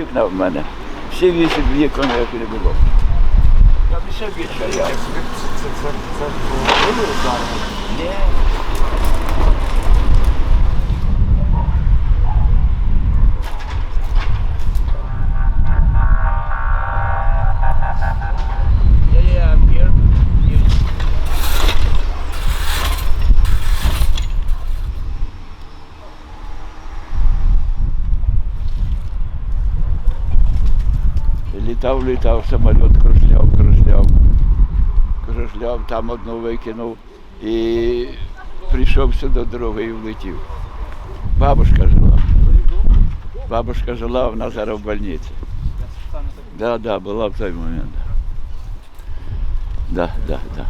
вікна в мене. Всі вісім вікон, як не було. Там ще більше я. Це, це, це, це були удари? Ні. Літав, літав, самоліт кружляв, кружляв, кружляв, там одну викинув і прийшов сюди другий і влетів. Бабушка жила. Бабушка жила, вона зараз в больниці. Да, да, була в той момент. Да, да, да.